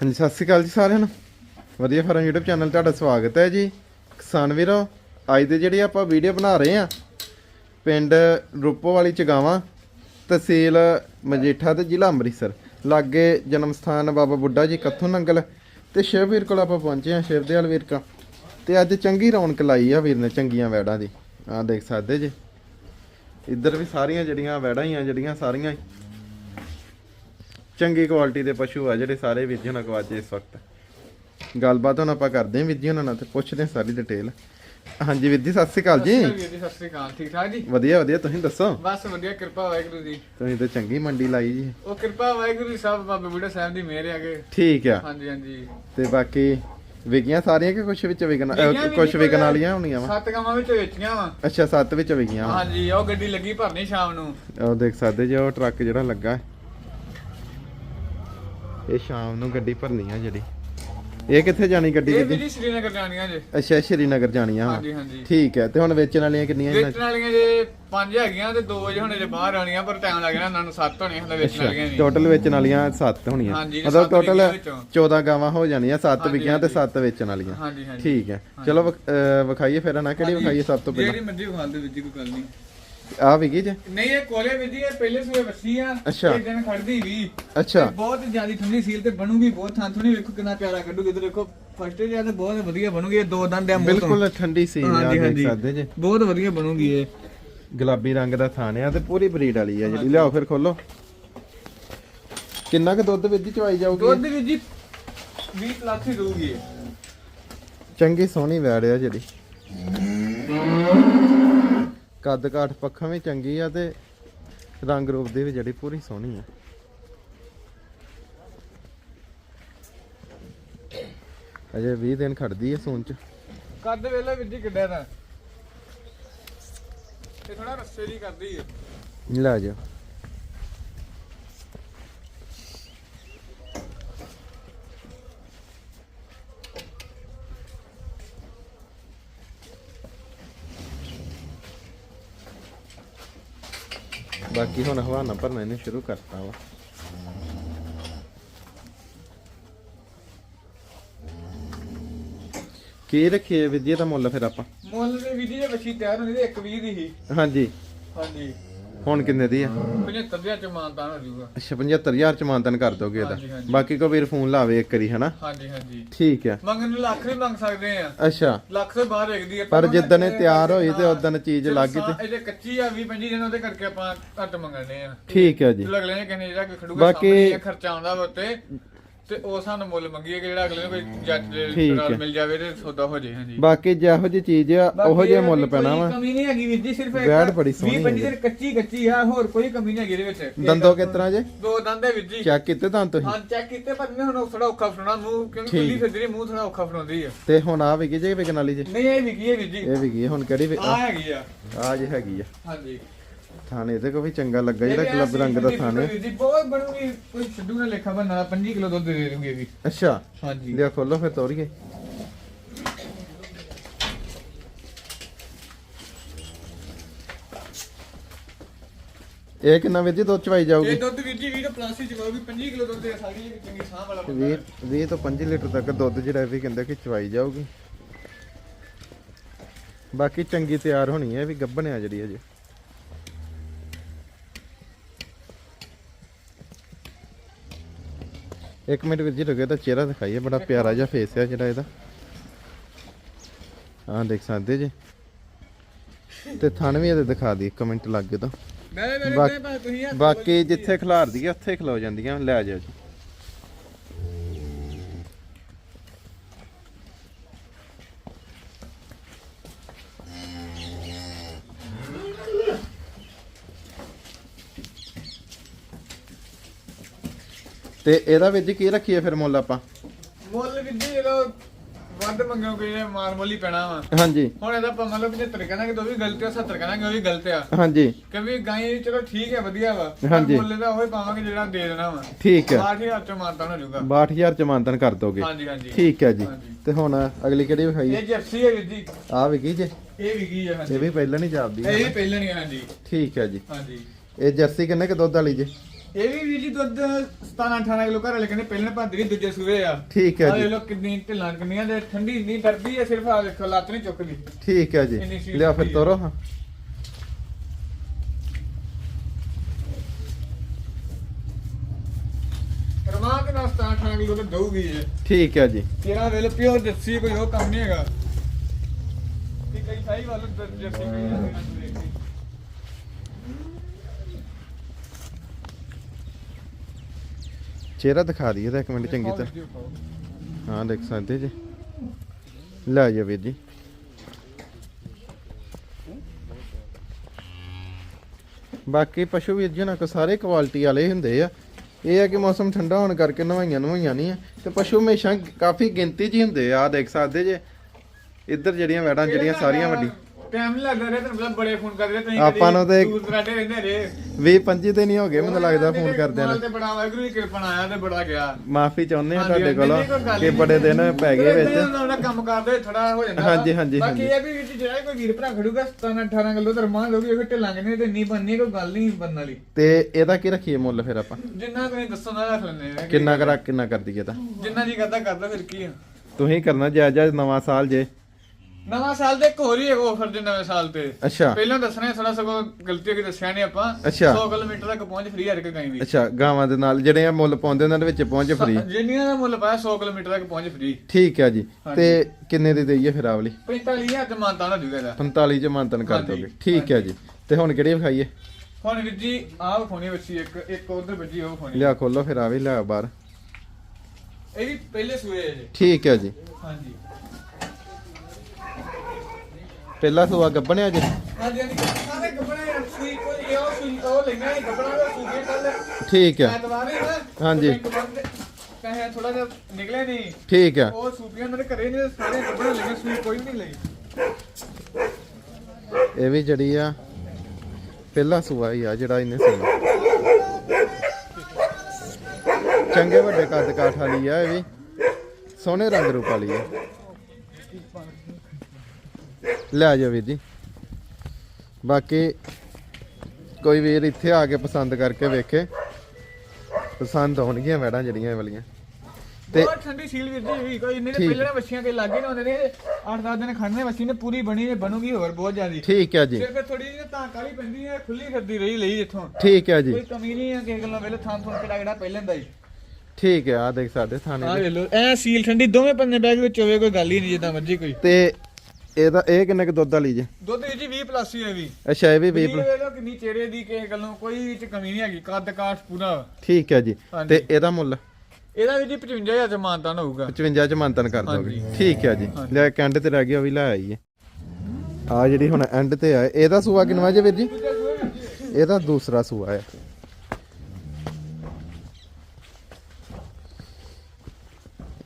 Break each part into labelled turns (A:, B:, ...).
A: ਹਾਂਜੀ, ਸਤਿ ਸ਼੍ਰੀ ਅਕਾਲ ਜੀ ਸਾਰਿਆਂ ਨੂੰ। ਵਧੀਆ ਫਾਰਮ YouTube ਚੈਨਲ ਤੁਹਾਡਾ ਸਵਾਗਤ ਹੈ ਜੀ। ਕਿਸਾਨ ਵੀਰੋ, ਅੱਜ ਦੇ ਜਿਹੜੇ ਆਪਾਂ ਵੀਡੀਓ ਬਣਾ ਰਹੇ ਆ ਪਿੰਡ ਰੂਪੋ ਵਾਲੀ ਚਗਾਵਾਂ ਤਹਿਸੀਲ ਮਜੀਠਾ ਤੇ ਜ਼ਿਲ੍ਹਾ ਅੰਮ੍ਰਿਤਸਰ। ਲਾਗੇ ਜਨਮ ਸਥਾਨ ਬਾਬਾ ਬੁੱਢਾ ਜੀ, ਕੱਥੋਂ ਨੰਗਲ। ਤੇ ਸ਼ਿਵ ਵੀਰ ਕੋਲ ਆਪਾਂ ਪਹੁੰਚੇ ਆ ਸ਼ਿਵ ਦੇ ਵਾਲ ਵੀਰ ਕਾ। ਤੇ ਅੱਜ ਚੰਗੀ ਰੌਣਕ ਲਾਈ ਆ ਵੀਰ ਨੇ, ਚੰਗੀਆਂ ਵੈੜਾਂ ਦੀ। ਆਹ ਦੇਖ ਸਕਦੇ ਜੀ। ਇੱਧਰ ਵੀ ਸਾਰੀਆਂ ਜਿਹੜੀਆਂ ਵੈੜਾਂ ਹੀ ਆ, ਜਿਹੜੀਆਂ ਸਾਰੀਆਂ ਚੰਗੀ ਕੁਆਲਿਟੀ ਦੇ ਪਸ਼ੂ ਆ ਜਿਹੜੇ ਸਾਰੇ ਵੀਰ ਜੀ ਕੋਲ ਅੱਜ ਇਸ ਵਕਤ। ਗੱਲਬਾਤ ਹੁਣ ਆਪਾਂ ਕਰਦੇ ਹਾਂ ਵੀਰ ਜੀ ਨਾਲ ਤੇ ਪੁੱਛਦੇ ਹਾਂ ਸਾਰੀ ਡਿਟੇਲ ਹਾਂਜੀ ਵੀਰ ਜੀ। ਸਤਿ ਸ਼੍ਰੀ ਅਕਾਲ ਜੀ
B: ਸਤਿ ਸ਼੍ਰੀ ਅਕਾਲ, ਠੀਕ ਠਾਕ ਜੀ?
A: ਵਧੀਆ ਵਧੀਆ ਤੁਸੀਂ ਦੱਸੋ?
B: ਬਸ ਵਧੀਆ ਕਿਰਪਾ ਵਾਹਿਗੁਰੂ ਦੀ
A: ਤੁਸੀਂ ਤੇ ਚੰਗੀ ਮੰਡੀ ਲਾਈ ਜੀ।
B: ਉਹ ਕਿਰਪਾ ਵਾਹਿਗੁਰੂ ਦੀ ਸਭ ਬਾਬੇ ਬੁੱਢਾ ਸਾਹਿਬ ਦੀ ਮਿਹਰ ਹੈਗੇ
A: ਠੀਕ ਆ।
B: ਹਾਂਜੀ ਹਾਂਜੀ।
A: ਤੇ ਬਾਕੀ ਵਿਗੀਆਂ ਸਾਰੀਆਂ ਕਿ ਕੁਝ ਵਿੱਚ ਵਿਗਣ ਕੁਝ
B: ਜੀ
A: ਵਿਗਣ ਵਾਲੀਆਂ ਹੋਣੀਆਂ ਵਾ?
B: ਸੱਤ ਗਾਵਾਂ ਵਿੱਚ ਵੇਚੀਆਂ ਵਾ।
A: ਅੱਛਾ ਸੱਤ ਵਿੱਚ ਵਿਗੀਆਂ ਵਾ।
B: ਹਾਂਜੀ ਉਹ ਗੱਡੀ ਲੱਗੀ ਭਰਨੀ ਸ਼ਾਮ ਨੂੰ।
A: ਉਹ ਦੇਖ ਸਕਦੇ ਜੀ ਉਹ ਟਰੱਕ ਜਿਹੜਾ ਲੱਗਾ। ਹੈ। ਇਹ ਸ਼ਾਮ ਨੂੰ ਗੱਡੀ ਭਰਨੀ ਆ ਜਿਹੜੀ। ਇਹ ਕਿੱਥੇ ਜਾਣੀ ਗੱਡੀ?
B: ਇਹ
A: ਵੀਰ ਜੀ
B: ਸ਼੍ਰੀਨਗਰ ਜਾਣੀਆਂ ਜੇ।
A: ਅੱਛਾ ਸ਼੍ਰੀਨਗਰ ਜਾਣੀਆਂ ਵਾ
B: ਹਾਂਜੀ ਹਾਂਜੀ।
A: ਠੀਕ ਹੈ ਤੇ ਹੁਣ ਵੇਚਣ ਵਾਲੀਆਂ ਕਿੰਨੀਆਂ ਇਹਨਾਂ?
B: ਵੇਚਣ ਵਾਲੀਆਂ ਜੇ ਪੰਜ ਹੈਗੀਆਂ ਤੇ ਦੋ ਜੇ ਹੁਣ ਜੇ ਬਾਹਰ ਆਣੀਆਂ ਪਰ ਟਾਈਮ ਲੱਗ ਜਾਣਾ ਉਹਨਾਂ ਨੂੰ ਸੱਤ ਹੋਣੀਆਂ ਹਲੇ ਵੇਚਣ ਵਾਲੀਆਂ ਨਹੀਂ।
A: ਟੋਟਲ ਵੇਚਣ ਵਾਲੀਆਂ 7 ਹੋਣੀਆਂ। ਮਤਲਬ
B: ਸੱਤ
A: ਟੋਟਲ
B: ਵਿਕੀਆਂ ਵਿੱਚੋਂ।
A: 14 ਗਾਵਾਂ ਹੋ ਜਾਣੀਆਂ 7
B: ਹਾਂਜੀ,
A: ਵਿਕੀਆਂ ਤੇ। 7 ਵੇਚਣ ਵਾਲੀਆਂ।
B: ਹਾਂਜੀ ਹਾਂਜੀ।
A: ਠੀਕ ਹੈ। ਚਲੋ ਵਿਖਾਈਏ ਫਿਰ ਨਾ ਕਿਹੜੀ ਵਿਖਾਈਏ ਸਭ ਤੋਂ
B: ਜਿਹੜੀ
A: ਪਹਿਲਾਂ?
B: ਮਰਜ਼ੀ ਵਿਖਾ ਦਿਓ ਵਿੱਚ ਕੋਈ ਗੱਲ ਨਹੀਂ।
A: ਆ ਵਿਕੀ ਜੇ?
B: ਨਹੀਂ ਇਹ ਕੋਲੇ ਵਿੱਚ ਇਹ ਪਹਿਲੇ ਸੂਏ ਵੱਸੀ ਆ
A: ਅੱਛਾ।
B: ਇਹ ਦਿਨ ਖੜਦੀ ਵੀ।
A: ਅੱਛਾ।
B: ਤੇ ਬਹੁਤ ਜ਼ਿਆਦਾ ਠੰਡੀ ਸੀਲ ਤੇ ਬਣੂਗੀ ਬਹੁਤ ਥਾਂ ਥੋੜੀ ਵੇਖੋ ਕਿੰਨਾ ਪਿਆਰਾ ਕੱਢੂਗੀ। ਇਧਰ ਦੇਖੋ ਫਸਟ ਜਿਆ ਤੇ ਬਹੁਤ ਵਧੀਆ ਬਣੂਗੀ ਇਹ ਦੋ ਦੰਦ ਆ ਮੂੰਹ ਤੋਂ।
A: ਬਿਲਕੁਲ ਠੰਡੀ ਸੀ ਆ
B: ਹਾਂਜੀ,
A: ਦੇਖ
B: ਹਾਂਜੀ।
A: ਸਕਦੇ ਜੇ।
B: ਬਹੁਤ ਵਧੀਆ ਬਣੂਗੀ ਇਹ।
A: ਗੁਲਾਬੀ ਰੰਗ ਦਾ ਥਾਣ ਆ ਤੇ ਪੂਰੀ ਬਰੀਡ ਵਾਲੀ ਆ ਜਿਹੜੀ। ਲਿਆਓ ਫਿਰ ਖੋਲੋ। ਕਿੰਨਾ ਕੁ ਦੁੱਧ ਵਿੱਚ ਚਵਾਈ ਜਾਊਗੀ?
B: ਦੁੱਧ ਵੀ ਜੀ 20 ਪਲੱਸ ਹੀ ਦਊਗੀ ਇਹ।
A: ਚੰਗੀ ਸੋਹਣੀ ਵੈੜ ਆ ਜਿਹੜੀ। ਕੱਦ ਕਾਠ ਪੱਖਾਂ ਵੀ ਚੰਗੀ ਆ ਤੇ ਰੰਗ ਰੂਪ ਦੀ ਵੀ ਜਿਹੜੀ ਪੂਰੀ ਸੋਹਣੀ ਆ। ਅਜੇ 20 ਦਿਨ ਖੜਦੀ ਆ ਸੂਨ ਚ।
B: ਕੱਦ ਵੇਲੇ ਵੀ ਜੀ ਕਿੱਡਾ ਦਾ ਇਹ ਥੋੜਾ ਰੱਸੇ ਦੀ ਕਰਦੀ ਹੈ
A: ਲੈ ਜਾ ਬਾਕੀ ਹੁਣ ਹਵਾਨਾ ਭਰਨਾ ਇਹਨੇ ਸ਼ੁਰੂ ਕਰਤਾ ਵਾ। ਕੀ ਰੱਖੀਏ ਵਿਦਿਆ ਦਾ ਮੁੱਲ ਫਿਰ ਆਪਾਂ?
B: ਮੁੱਲ ਦੇ ਵੀ ਜੀ ਵੱਛੀ ਤਿਆਰ ਹੁੰਦੀ ਤੇ 120 ਦੀ ਸੀ
A: ਹਾਂਜੀ।
B: ਹਾਂਜੀ।
A: ਹੁਣ ਕਿੰਨੇ ਦੀ ਆ?
B: 75 ਦੇ ਚ ਮਾਨਤਾ ਹੋ
A: ਅੱਛਾ 75000 ਚ ਮਾਨਤਨ ਕਰ ਦੋਗੇ ਇਹਦਾ।
B: ਹਾਂਜੀ।
A: ਬਾਕੀ ਕੋ ਵੀਰ ਫੋਨ ਲਾਵੇ ਇੱਕ ਵਾਰੀ ਹਨਾ?
B: ਹਾਂਜੀ ਹਾਂਜੀ।
A: ਠੀਕ ਆ।
B: ਮੰਗਣ ਨੂੰ ਲੱਖ ਵੀ ਮੰਗ ਸਕਦੇ ਆ।
A: ਅੱਛਾ।
B: ਲੱਖ ਤੋਂ ਬਾਹਰ ਵੇਖਦੀ ਆ
A: ਪਰ ਜਿੱਦਣ ਇਹ ਤਿਆਰ ਹੋਈ ਤੇ। ਉਦਣ ਚੀਜ਼
B: ਚਲੋ
A: ਲੱਗ ਗਈ ਤੇ।
B: ਇਹ ਜੇ ਕੱਚੀ ਆ 20 25 ਦਿਨ ਉਹਦੇ ਕਰਕੇ ਆਪਾਂ ਘੱਟ ਮੰਗਣੇ ਆ।
A: ਠੀਕ ਹੈ ਜੀ।
B: ਅਗਲੇ ਨੇ ਕਹਿੰਦੇ ਜਿਹੜਾ ਕੋਈ ਖੜੂਗਾ
A: ਬਾਕੀ-
B: ਸਾਹਮਣੇ ਖਰਚਾ ਆਉਂਦਾ ਵਾ ਉੱਤੇ। ਤੇ ਉਹ ਸਾਨੂੰ ਮੁੱਲ ਮੰਗੀਏ ਕਿ ਜਿਹੜਾ ਅਗਲੇ ਨੂੰ ਕੋਈ ਜੱਜ
A: ਠੀਕ
B: ਨਾਲ
A: ਹੈ।
B: ਮਿਲ ਜਾਵੇ ਤੇ ਸੌਦਾ ਹੋ ਜੇ ਹਾਂਜੀ।
A: ਬਾਕੀ ਜਿਹੋ ਜੀ ਚੀਜ਼ ਆ ਉਹੋ ਜਿਹਾ ਮੁੱਲ ਪੈਣਾ ਵਾ।
B: ਕਮੀ ਨਹੀਂ ਹੈਗੀ ਵੀਰ ਜੀ ਸਿਰਫ ਇੱਕ
A: ਵੈੜ ਬੜੀ ਸੋਹਣੀ
B: 20 25 ਦਿਨ ਕੱਚੀ ਕੱਚੀ ਆ ਹੋਰ ਕੋਈ ਕਮੀ ਨਹੀਂ ਹੈਗੀ ਇਹਦੇ ਵਿੱਚ।
A: ਦੰਦੋ ਕਿਸ ਤਰ੍ਹਾਂ ਜੇ?
B: ਦੋ ਦੰਦ ਹੈ ਵੀਰ ਜੀ।
A: ਚੈੱਕ ਕੀਤੇ ਤਾਂ ਤੁਸੀਂ?
B: ਹਾਂ ਚੈੱਕ ਕੀਤੇ ਪਰ ਮੈਂ ਹੁਣ ਥੋੜਾ ਔਖਾ ਫੜਾਉਣਾ ਮੂੰਹ ਕਿਉਂਕਿ
A: ਠੀਕ।
B: ਖੁੱਲੀ ਫਿਰਦੀ ਮੂੰਹ ਥੋੜਾ ਔਖਾ ਫੜਾਉਂਦੀ ਆ।
A: ਤੇ ਹੁਣ ਆ ਵਿਕੀ ਜੇ ਵਿਕਣ ਵਾਲੀ ਜੇ?
B: ਨਹੀਂ ਇਹ ਵਿਕੀ ਹੈ ਵੀਰ ਜੀ।
A: ਇਹ ਵਿਕੀ ਹੁਣ ਕਿਹੜੀ
B: ਆ ਹੈਗੀ ਆ।
A: ਆ ਜੇ ਹੈਗੀ ਆ।
B: ਹਾਂਜੀ।
A: ਥਾਣੇ ਇਹਦੇ ਕੋ ਵੀ ਚੰਗਾ ਲੱਗਾ ਜਿਹੜਾ
B: ਐਸੀ
A: ਰੰਗ ਦਾ ਥਾਣੇ।
B: ਜੀ ਬਹੁਤ ਬਣੂਗੀ ਕੋਈ ਛੱਡੂ ਨਾ ਲੇਖਾ ਬਣਾ 5 ਕਿਲੋ ਦੁੱਧ ਦੇ ਦੂੰਗੇ ਵੀ
A: ਅੱਛਾ।
B: ਹਾਂਜੀ।
A: ਲਿਆ ਖੋਲੋ ਫਿਰ ਤੋਰੀਏ। ਇਹ ਕਿੰਨਾ ਵੀਰ ਜੀ ਦੁੱਧ ਚਵਾਈ ਜਾਊਗੀ?
B: ਇਹ ਦੁੱਧ ਵੀਰ ਜੀ 20 ਪਲਾਸਟਿਕ ਚ ਪਾਉਗੀ 25 ਕਿਲੋ ਦੁੱਧ ਦੇ ਇੱਕ ਚੰਗੀ ਸਾਹ ਵਾਲਾ ਬੰਦਾ
A: 20 20 ਤੋਂ 5 ਲੀਟਰ ਤੱਕ ਦੁੱਧ ਜਿਹੜਾ ਵੀ ਕਹਿੰਦਾ ਕਿ ਚਵਾਈ ਜਾਊਗੀ। ਬਾਕੀ ਚੰਗੀ ਤਿਆਰ ਹੋਣੀ ਹੈ ਵੀ ਗੱਭਣ ਆ ਜਿਹੜੀ ਅਜੇ ਇੱਕ ਮਿੰਟ ਵੀਰ ਜੀ ਰੁਕੇ ਤਾਂ ਚਿਹਰਾ ਦਿਖਾਈਏ ਬੜਾ ਪਿਆਰਾ ਜਿਹਾ ਫੇਸ ਹੈ ਜਿਹੜਾ ਇਹਦਾ। ਹਾਂ ਦੇਖ ਸਕਦੇ ਜੀ। ਤੇ ਥਣ ਵੀ ਇਹਦੇ ਦਿਖਾ ਦੀ ਇੱਕ ਮਿੰਟ ਲੱਗ ਤਾਂ।
B: ਮੈਂ ਮੇਰੇ
A: ਬਾਕ-
B: ਕੋਲ ਤੁਸੀਂ ਆ
A: ਬਾਕੀ ਜਿੱਥੇ ਖਿਲਾਰਦੀ ਹੈ ਉੱਥੇ ਖਲੋ ਜਾਂਦੀਆਂ ਲੈ ਜਾਓ ਜੀ। ਤੇ ਇਹਦਾ ਵਿੱਚ ਕੀ ਰੱਖੀਏ ਫਿਰ ਮੁੱਲ ਆਪਾਂ?
B: ਮੁੱਲ ਵੀਰ ਜੀ ਜਦੋਂ ਵੱਧ ਮੰਗੋਗੇ ਇਹ ਮਾਲ ਮੁੱਲ ਹੀ ਪੈਣਾ ਵਾ।
A: ਹਾਂਜੀ।
B: ਹੁਣ ਇਹਦਾ ਆਪਾਂ ਮੰਨ ਲਓ 75 ਕਹਿੰਦਾ ਕਿ ਉਹ ਵੀ ਗਲਤ ਆ 70 ਕਹਿੰਦਾ ਉਹ ਵੀ ਗਲਤ ਆ।
A: ਹਾਂਜੀ।
B: ਕਿਉਂਕਿ ਗਾਈ ਚਲੋ ਠੀਕ ਹੈ ਵਧੀਆ ਵਾ ਪਰ
A: ਹਾਂਜੀ।
B: ਮੁੱਲ ਦਾ ਉਹ ਹੀ ਪਾਵਾਂਗੇ ਜਿਹੜਾ ਦੇ ਦੇਣਾ ਵਾ।
A: ਠੀਕ ਹੈ।
B: 8000 ਚ ਮਾਰਤਾ ਹੋ ਜਾਊਗਾ
A: 62000 ਚ ਮਾਨਤਨ ਕਰ ਦੋਗੇ।
B: ਹਾਂਜੀ ਹਾਂਜੀ।
A: ਠੀਕ ਹੈ ਜੀ।
B: ਹਾਂਜੀ।
A: ਤੇ ਹੁਣ ਅਗਲੀ ਕਿਹੜੀ ਵਿਖਾਈਏ?
B: ਇਹ ਜਰਸੀ ਹੈ ਵੀਰ ਜੀ।
A: ਆ ਵੀ ਕੀ ਜੇ?
B: ਇਹ ਵੀ ਕੀ ਹੈ ਹਾਂਜੀ।
A: ਇਹ ਵੀ ਪਹਿਲਾਂ ਨਹੀਂ ਜਾਪਦੀ।
B: ਇਹ ਪਹਿਲਾਂ ਨਹੀਂ ਹਾਂਜੀ।
A: ਠੀਕ ਹੈ ਜੀ।
B: ਹਾਂਜੀ।
A: ਇਹ ਜਰਸੀ ਕਿੰਨੇ ਕ ਦੁੱਧ ਵਾਲੀ ਜੇ?
B: ਇਹ ਵੀ ਵੀਰ ਜੀ ਦੁੱਧ 17 18 ਕਿਲੋ ਘਰ ਵਾਲੇ ਕਹਿੰਦੇ ਪਹਿਲਾਂ ਭਾਂਦੀ ਦੂਜੇ ਸੂਏ ਆ।
A: ਠੀਕ ਹੈ
B: ਆਹ
A: ਜੀ।
B: ਲਓ ਕਿੰਨੀ ਢਿੱਲਾਂ ਕਿੰਨੀਆਂ ਤੇ ਠੰਡੀ ਇੰਨੀ ਡਰਦੀ ਹੈ ਸਿਰਫ ਆ ਦੇਖੋ ਲੱਤ ਨਹੀਂ ਚੁੱਕਦੀ।
A: ਠੀਕ ਹੈ ਜੀ।
B: ਇੰਨੀ
A: ਲਿਆ ਫਿਰ। ਤੋਰੋ। ਹਾਂ
B: ਰਮਾ ਕੇ ਨਾਲ 17 18 ਕਿਲੋ ਤੇ ਦਊਗੀ ਇਹ।
A: ਠੀਕ ਹੈ ਜੀ।
B: ਤੇਰਾ ਵੇਲ ਪਿਓ ਜੱਸੀ ਕੋਈ ਉਹ ਕੰਮ ਨਹੀਂ ਹੈਗਾ। ਕਿ ਕਈ ਸਾਈ ਵੱਲ ਜੱਸੀ ਕਈ ਆ ਤੇਰਾ ਤੂੰ ਦੇਖ ਲਈ।
A: ਚਿਹਰਾ ਦਿਖਾ ਦਈਏ ਤਾਂ ਇੱਕ ਮਿੰਟ ਚੰਗੀ ਤਰ੍ਹਾਂ। ਹਾਂ ਦੇਖ ਸਕਦੇ ਜੀ। ਲੈ ਜਾ ਵੀਰ ਜੀ। ਬਾਕੀ ਪਸ਼ੂ ਵੀਰ ਜੀ ਕੋ ਸਾਰੇ ਕੁਆਲਿਟੀ ਵਾਲੇ ਹੁੰਦੇ ਆ। ਇਹ ਆ ਕਿ ਮੌਸਮ ਠੰਡਾ ਹੋਣ ਕਰਕੇ ਨਵਾਈਆਂ ਨਵਾਈਆਂ ਨਹੀਂ ਆ। ਤੇ ਪਸ਼ੂ ਹਮੇਸ਼ਾ ਕਾਫੀ ਗਿਣਤੀ 'ਚ ਹੀ ਹੁੰਦੇ ਆ। ਦੇਖ ਸਕਦੇ ਜੇ। ਇੱਧਰ ਜਿਹੜੀਆਂ ਵੈੜਾਂ ਜਿਹੜੀਆਂ ਸਾਰੀਆਂ ਵੱਡੀ।
B: ਟਾਈਮ ਲੱਗਦਾ ਰਿਹਾ ਪਤਾ ਬੜੇ ਫੋਨ ਕਰਦੇ ਤੁਸੀਂ
A: ਆਪਾਂ ਨੂੰ ਤੇ-
B: ਦੂਰ ਦਰਾਡੇ ਰਹਿੰਦੇ ਰਹੇ।
A: 20 25 ਦਿਨ ਹੀ ਹੋ ਗਏ ਮੈਨੂੰ ਲੱਗਦਾ ਫੋਨ ਕਰਦਿਆਂ ਨੂੰ।
B: ਤੇ ਬੜਾ ਵਾਹਿਗੁਰੂ ਦੀ ਕਿਰਪਾ ਨਾਲ ਆਇਆ ਤੇ ਬੜਾ ਗਿਆ।
A: ਮਾਫੀ ਚਾਹੁੰਦੇ ਆ ਤੁਹਾਡੇ ਕੋਲੋਂ
B: ਨਹੀਂ,
A: ਕਿ
B: ਨਹੀਂ।
A: ਬੜੇ ਦਿਨ ਪੈ ਗਏ ਵਿੱਚ।
B: ਉਹਨਾਂ ਕੰਮ ਕਰਦੇ ਥੋੜਾ ਹੋ ਜਾਂਦਾ
A: ਹਾਂਜੀ, ਹਾਂਜੀ,
B: ਬਾਕੀ। ਇਹ ਵੀ ਵਿੱਚ ਜਿਹੜਾ ਕੋਈ ਵੀਰ ਭਰਾ ਖੜੂਗਾ 17 18 ਕਿਲੋ ਤੇ ਰਮਾਨ ਲੋਗੀ ਉਹ ਢਿੱਲਾਂ ਕਿੰਨੇ ਤੇ ਨਹੀਂ ਬੰਨੀ ਕੋਈ ਗੱਲ ਨਹੀਂ ਬਣਨ ਵਾਲੀ।
A: ਤੇ ਇਹਦਾ ਕੀ ਰੱਖੀਏ ਮੁੱਲ ਫਿਰ ਆਪਾਂ?
B: ਜਿੰਨਾ ਤੁਸੀਂ ਦੱਸੋ ਨਾ ਰੱਖ ਆ
A: ਕਿੰਨਾ ਕਰਾ ਕਿੰਨਾ ਕਰ ਦਈਏ ਤਾਂ
B: ਜਿੰਨਾ ਜੀ ਕਰਦਾ ਕਰਦਾ ਫਿਰ ਕੀ ਆ।
A: ਤੁਸੀਂ ਕਰਨਾ ਜਾਇਜ਼ ਨਵਾਂ ਸਾਲ ਜੇ।
B: ਨਵਾਂ ਸਾਲ ਦੇ ਇੱਕ ਹੋਰ ਹੀ ਆਫਰ ਦੇ ਨਵੇਂ ਸਾਲ ਤੇ।
A: ਅੱਛਾ।
B: ਪਹਿਲਾਂ ਦੱਸਣਾ ਥੋੜਾ ਸਗੋਂ ਗਲਤੀ ਹੋ ਗਈ ਦੱਸਿਆ ਨਹੀਂ ਆਪਾਂ।
A: ਅੱਛਾ।
B: 100 ਕਿਲੋਮੀਟਰ ਤੱਕ ਪਹੁੰਚ ਫ੍ਰੀ ਹਰ ਇੱਕ ਗਾਈ ਦੀ।
A: ਅੱਛਾ ਗਾਵਾਂ ਦੇ ਨਾਲ ਜਿਹੜੇ ਆ ਮੁੱਲ ਪਾਉਂਦੇ ਉਹਨਾਂ ਦੇ ਵਿੱਚ ਪਹੁੰਚ ਫਰੀ
B: ਜਿੰਨੀਆਂ ਦਾ ਮੁੱਲ ਪਾਇਆ 100 ਕਿਲੋਮੀਟਰ ਤੱਕ ਪਹੁੰਚ ਫ੍ਰੀ
A: ਠੀਕ ਹੈ ਜੀ। ਤੇ ਕਿੰਨੇ ਦੀ ਦਈਏ ਫਿਰ ਆਵਲੀ?
B: 45000 ਤੇ ਮਾਨਤਾ ਨਾ ਜੂਗਾ ਇਹਦਾ।
A: 45 ਚ ਮੰਤਨ ਕਰ ਦੋਗੇ। ਠੀਕ ਹੈ ਜੀ। ਤੇ ਹੁਣ ਕਿਹੜੀ ਵਿਖਾਈਏ?
B: ਹੁਣ ਵੀਰ ਜੀ ਆਹ ਵਿਖਾਉਣੀ ਬੱਚੀ ਇੱਕ ਇੱਕ ਉਧਰ ਬੱਜੀ ਉਹ ਵਿਖਾਉਣੀ।
A: ਲਿਆ ਖੋਲੋ ਫਿਰ ਆਵੀ ਲਿਆ ਬਾਹਰ।
B: ਇਹ ਵੀ ਪਹਿਲੇ ਸੂਏ ਹੈ ਜੀ।
A: ਠੀਕ ਹੈ ਜੀ।
B: ਹਾਂਜੀ।
A: ਪਹਿਲਾ ਸੂਆ ਗੱਬਣਿਆ ਜੀ
B: ਹਾਂਜੀ ਹਾਂਜੀ ਸਾਰੇ ਗੱਬਣਾ ਯਾਰ ਸੂਈ ਕੋਈ ਇਹ ਉਹ ਸੂਈ ਉਹ ਲੈਣਾ ਹੈ ਗੱਬਣਾ ਦਾ ਸੂਈ ਕੱਲ
A: ਠੀਕ ਹੈ
B: ਐਤਵਾਰ ਹੈ ਨਾ
A: ਹਾਂਜੀ।
B: ਕਹੇ ਥੋੜਾ ਜਿਹਾ ਨਿਕਲਿਆ ਨਹੀਂ।
A: ਠੀਕ ਹੈ
B: ਉਹ ਸੂਪੀਆਂ ਮੇਰੇ ਘਰੇ ਨੇ ਸਾਰੇ ਗੱਬਣਾ ਲੈਣੇ ਸੂਈ ਕੋਈ ਵੀ ਨਹੀਂ ਲਈ।
A: ਇਹ ਵੀ ਜਿਹੜੀ ਆ। ਪਹਿਲਾ ਸੂਆ ਹੀ ਆ ਜਿਹੜਾ ਇਹਨੇ ਸੂਆ ਚੰਗੇ ਵੱਡੇ ਕੱਦ ਕਾਠ ਵਾਲੀ ਆ ਇਹ ਵੀ। ਸੋਹਣੇ ਰੰਗ ਰੂਪ ਵਾਲੀ ਆ। ਲੈ ਜਾ ਵੀਰ ਜੀ। ਬਾਕੀ ਕੋਈ ਵੀਰ ਇੱਥੇ ਆ ਕੇ ਪਸੰਦ ਕਰਕੇ ਵੇਖੇ। ਪਸੰਦ ਆਉਣਗੀਆਂ ਮੈਡਾਂ ਜਿਹੜੀਆਂ ਇਹ ਵਾਲੀਆਂ। ਤੇ
B: ਬਹੁਤ ਠੰਡੀ ਸੀਲ ਵੀਰ ਜੀ ਵੀ ਕੋਈ। ਇੰਨੇ
A: ਠੀਕ।
B: ਪਹਿਲੇ ਨਾ ਬੱਚੀਆਂ ਕੇ ਲਾਗੇ ਨਾ ਹੁੰਦੇ ਨੇ 8-10 ਦਿਨ ਖੜਨੇ ਬੱਚੀ ਨੇ ਪੂਰੀ ਬਣੀ ਨੇ ਬਣੂਗੀ ਹੋਰ ਬਹੁਤ ਜ਼ਿਆਦੀ।
A: ਠੀਕ ਹੈ ਜੀ।
B: ਸਿਰਫ ਥੋੜੀ ਜਿਹੀ ਤਾਂ ਕਾਲੀ ਪੈਂਦੀ ਹੈ ਖੁੱਲੀ ਫਿਰਦੀ ਰਹੀ ਲਈ ਜਿੱਥੋਂ
A: ਠੀਕ ਹੈ ਜੀ।
B: ਕੋਈ ਕਮੀ ਨਹੀਂ ਹੈ ਕਿਸੇ ਗੱਲੋਂ ਵੇਲੇ ਥਾਂ ਥੋਂ ਕਿਹੜਾ ਕਿਹੜਾ ਪਹਿਲਾਂ ਦਾ ਹੀ।
A: ਠੀਕ ਹੈ ਆ ਦੇਖ ਸਾਡੇ ਥਾਣੇ
B: ਆ
A: ਦੇ।
B: ਵੇ ਲੋ ਐ ਸੀਲ ਠੰਡੀ ਦੋਵੇਂ ਪੰਨੇ ਬੈਗ ਵਿੱਚ ਹੋਵੇ ਕੋਈ ਗੱਲ ਹੀ ਨਹੀਂ ਜਿੱਦਾਂ ਮਰਜ਼ੀ ਕੋਈ।
A: ਤੇ ਇਹਦਾ ਇਹ ਕਿੰਨੇ ਕੁ ਦੁੱਧ ਵਾਲੀ ਜੇ?
B: ਦੁੱਧ ਜੀ 20 ਪਲੱਸ ਹੀ ਹੈ ਵੀ।
A: ਅੱਛਾ ਇਹ ਵੀ 20
B: ਵੀਹ ਵੇ ਲੋ ਕਿੰਨੀ ਚਿਹਰੇ ਦੀ ਕਿਸੇ ਗੱਲੋਂ ਕੋਈ ਵਿੱਚ ਕਮੀ ਨਹੀਂ ਹੈਗੀ ਕੱਦ ਕਾਠ ਪੂਰਾ।
A: ਠੀਕ ਹੈ ਜੀ। ਤੇ ਇਹਦਾ ਮੁੱਲ?
B: ਇਹਦਾ ਵੀ ਜੀ 55000 ਚ ਹੋਊਗਾ।
A: 55 ਚ ਕਰ ਦੋਗੇ। ਠੀਕ ਹੈ ਜੀ। ਲੈ ਇੱਕ ਐਂਡ ਤੇ ਰਹਿ ਗਿਆ ਵੀ ਲੈ ਆਈਏ। ਆ ਜਿਹੜੀ ਹੁਣ ਐਂਡ ਤੇ ਆ ਇਹਦਾ ਸੂਆ ਕਿੰਨਵਾ ਜੇ ਵੀਰ ਜੀ? ਇਹਦਾ ਦੂਸਰਾ ਸੂਆ ਹੈ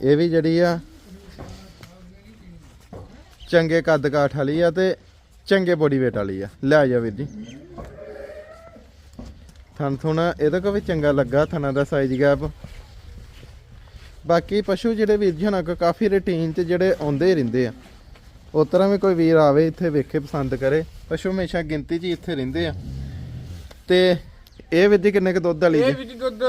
A: ਇਹ ਵੀ ਜਿਹੜੀ ਆ ਚੰਗੇ ਕੱਦ ਕਾਠ ਵਾਲੀ ਆ ਤੇ ਚੰਗੇ ਬੋਡੀ weight ਵਾਲੀ ਆ। ਲੈ ਜਾ ਵੀਰ ਜੀ। ਥਣ ਥੁਣਾ ਇਹਦਾ ਕੋ ਵੀ ਚੰਗਾ ਲੱਗਾ ਥਣਾ ਦਾ ਸਾਈਜ਼ ਗੈਪ ਬਾਕੀ ਪਸ਼ੂ ਜਿਹੜੇ ਵੀਰ ਜੀ ਹੁਣਾਂ ਕੋ ਕਾਫੀ ਰੂਟੀਨ ਚ ਜਿਹੜੇ ਆਉਂਦੇ ਹੀ ਰਹਿੰਦੇ ਆ। ਉਸ ਤਰ੍ਹਾਂ ਵੀ ਕੋਈ ਵੀਰ ਆਵੇ ਇੱਥੇ ਵੇਖੇ ਪਸੰਦ ਕਰੇ। ਪਸ਼ੂ ਹਮੇਸ਼ਾ ਗਿਣਤੀ 'ਚ ਹੀ ਇੱਥੇ ਰਹਿੰਦੇ ਆ। ਤੇ ਇਹ ਜੀ ਕਿੰਨੇ ਕ ਦੁੱਧ ਵਾਲੀ
B: ਇਹ
A: ਜੀ?
B: ਦੁੱਧ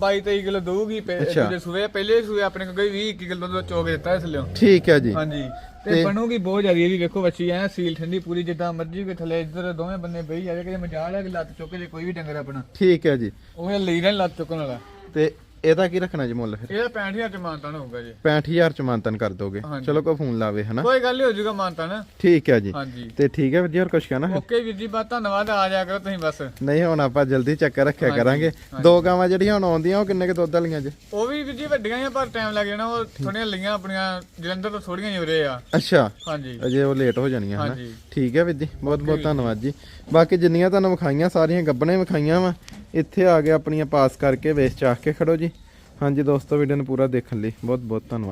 B: 22 23 ਕਿਲੋ ਦਊਗੀ
A: ਅੱਛਾ।
B: ਪਹਿਲੇ ਸੂਏ ਪਹਿਲੇ ਸੂਏ ਆਪਣੇ ਕੋਲ ਕੋਈ 20 21 ਕਿਲੋ ਦੁੱਧ ਚੋਕ ਦਿੱਤਾ ਇਸ ਲਿਓ।
A: ਠੀਕ ਹੈ ਜੀ।
B: ਹਾਂਜੀ।
A: ਤੇ-
B: ਬਣੂਗੀ ਬਹੁਤ ਜ਼ਿਆਦਾ ਇਹ ਵੀ ਵੇਖੋ ਬੱਚੀ ਐ ਸੀਲ ਠੰਡੀ ਪੂਰੀ ਜਿੱਦਾਂ ਮਰਜ਼ੀ ਕੋਈ ਥੱਲੇ ਇੱਧਰ ਦੋਵੇਂ ਬੰਨੇ ਬਈ ਜਾਵੇ ਕਿਤੇ ਮਜਾਲ ਹੈ ਕਿ ਲੱਤ ਚੁੱਕ ਜੇ ਕੋਈ ਵੀ ਡੰਗਰ ਆਪਣਾ।
A: ਠੀਕ ਹੈ ਜੀ।
B: ਉਹ ਲਈ ਰਹਿਣ ਲੱਤ ਚੁੱਕਣ ਵਾਲਾ।
A: ਤੇ ਇਹਦਾ ਕੀ ਰੱਖਣਾ ਜੀ ਮੁੱਲ ਫਿਰ?
B: ਇਹਦਾ 65000 ਚ ਮਾਨਤਾ ਨਾ ਹੋਊਗਾ ਜੀ।
A: 65000 ਚ ਕਰ ਦੋਗੇ।
B: ਹਾਂਜੀ।
A: ਚਲੋ ਕੋਈ ਫੋਨ ਲਾਵੇ ਹਨਾ?
B: ਕੋਈ ਗੱਲ ਨਹੀਂ ਹੋ ਜਾਊਗਾ ਮਾਨਤਾ ਨਾ
A: ਠੀਕ ਹੈ ਜੀ।
B: ਹਾਂਜੀ।
A: ਤੇ ਠੀਕ ਹੈ ਵੀਰ ਜੀ ਹੋਰ ਕੁਝ ਕਹਿਣਾ?
B: ਓਕੇ ਵੀਰ ਜੀ ਬਾ ਧੰਨਵਾਦ ਆ ਜਾ ਕਰੋ ਤੁਸੀਂ ਬਸ।
A: ਨਹੀਂ ਹੁਣ ਆਪਾਂ ਜਲਦੀ ਚੱਕਰ ਰੱਖਿਆ ਕਰਾਂਗੇ। ਦੋ ਗਾਵਾਂ ਜਿਹੜੀਆਂ ਹੁਣ ਆਉਂਦੀਆਂ ਉਹ ਕਿੰਨੇ ਕ ਦੁੱਧ ਵਾਲੀਆਂ ਜੀ?
B: ਉਹ ਵੀ ਵੀਰ ਜੀ ਵੱਡੀਆਂ ਹੀ ਆ ਪਰ ਟਾਈਮ ਲੱਗ ਜਾਣਾ ਉਹ ਥੋੜੀਆਂ ਲਈਆਂ ਆਪਣੀਆਂ ਜਲੰਧਰ ਤੋਂ ਥੋੜੀਆਂ ਹੀ ਉਰੇ ਆ।
A: ਅੱਛਾ।
B: ਹਾਂਜੀ।
A: ਅਜੇ ਉਹ ਲੇਟ ਹੋ ਜਾਣੀਆਂ ਹਨਾ?
B: ਹਾਂਜੀ।
A: ਠੀਕ ਹੈ ਵੀਰ ਜੀ ਬਹੁਤ ਬਹੁਤ ਧੰਨਵਾਦ ਜੀ। ਬਾਕੀ ਜਿੰਨੀਆਂ ਤੁਹਾਨੂੰ ਵਿਖਾਈਆਂ ਸਾਰੀਆਂ ਗੱਬਣੇ ਵਿਖਾਈਆਂ ਵਾ। ਇੱਥੇ ਆ ਕੇ ਆਪਣੀਆਂ ਪਾਸ ਕਰਕੇ ਵੇਚ ਚਾਹ ਕੇ ਖੜੋ ਜੀ। ਹਾਂਜੀ ਦੋਸਤੋ ਵੀਡੀਓ ਨੂੰ ਪੂਰਾ ਦੇਖਣ ਲਈ ਬਹੁਤ ਬਹੁਤ ਧੰਨਵਾਦ।